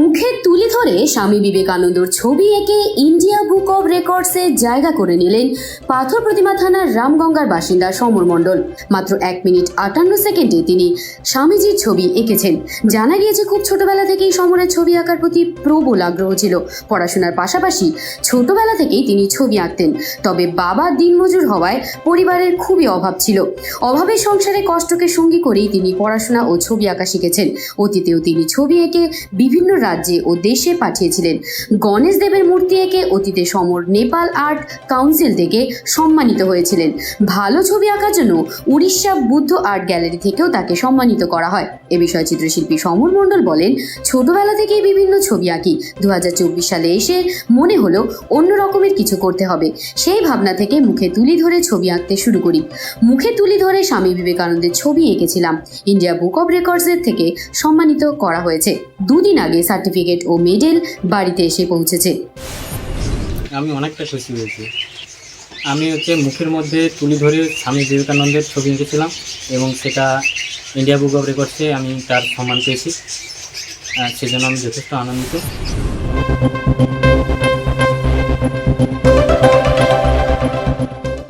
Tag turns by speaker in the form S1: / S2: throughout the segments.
S1: মুখে তুলে ধরে স্বামী বিবেকানন্দর ছবি এঁকে ইন্ডিয়া বুক অব রেকর্ডসে জায়গা করে নিলেন পাথর প্রতিমা থানার রামগঙ্গার বাসিন্দা সমর মণ্ডল। মাত্র এক মিনিট আটান্ন সেকেন্ডে তিনি স্বামীজির ছবি এঁকেছেন। জানা গিয়েছে, খুব ছোটবেলা থেকেই সমরের ছবি আঁকার প্রতি প্রবল আগ্রহ ছিল। পড়াশোনার পাশাপাশি ছোটবেলা থেকেই তিনি ছবি আঁকতেন। তবে বাবা দিনমজুর হওয়ায় পরিবারের খুবই অভাব ছিল। অভাবের সংসারে কষ্টকে সঙ্গী করেই তিনি পড়াশোনা ও ছবি আঁকা শিখেছেন। অতীতেও তিনি ছবি এঁকে বিভিন্ন রাজ্যে ও দেশে পাঠিয়েছিলেন। গণেশ দেবের মূর্তি এঁকে অতীতে সমর নেপাল আর্ট কাউন্সিল থেকে সম্মানিত হয়েছিলেন। ভালো ছবি আঁকার জন্য উড়িষ্যা বুদ্ধ আর্ট গ্যালারি থেকেও তাকে সম্মানিত করা হয়। এ বিষয়ে চিত্রশিল্পী সমর মণ্ডল বলেন, ছোটবেলা থেকেই বিভিন্ন ছবি আঁকি। দু হাজার চব্বিশ সালে এসে মনে হলো অন্য রকমের কিছু করতে হবে। সেই ভাবনা থেকে মুখে তুলি ধরে ছবি আঁকতে শুরু করি। মুখে তুলি ধরে স্বামী বিবেকানন্দের ছবি এঁকেছিলাম। ইন্ডিয়া বুক অব রেকর্ডসের থেকে সম্মানিত করা হয়েছে। দুদিন আগে সার্টিফিকেট ও মেডেল বাড়িতে এসে পৌঁছেছে।
S2: আমি অনেকটা খুশি হয়েছি। আমি হচ্ছে মুখের মধ্যে তুলি ধরে স্বামী বিবেকানন্দের ছবি এঁকেছিলাম এবং সেটা ইন্ডিয়া বুক অফ রেকর্ডসে আমি তার সম্মান পেয়েছি। সেজন্য আমি যথেষ্ট আনন্দিত।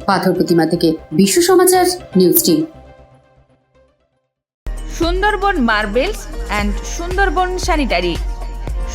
S1: পাথর প্রতিমা থেকে Biswa Samachar news team
S3: Sundarban marbles and Sundarban sanitary.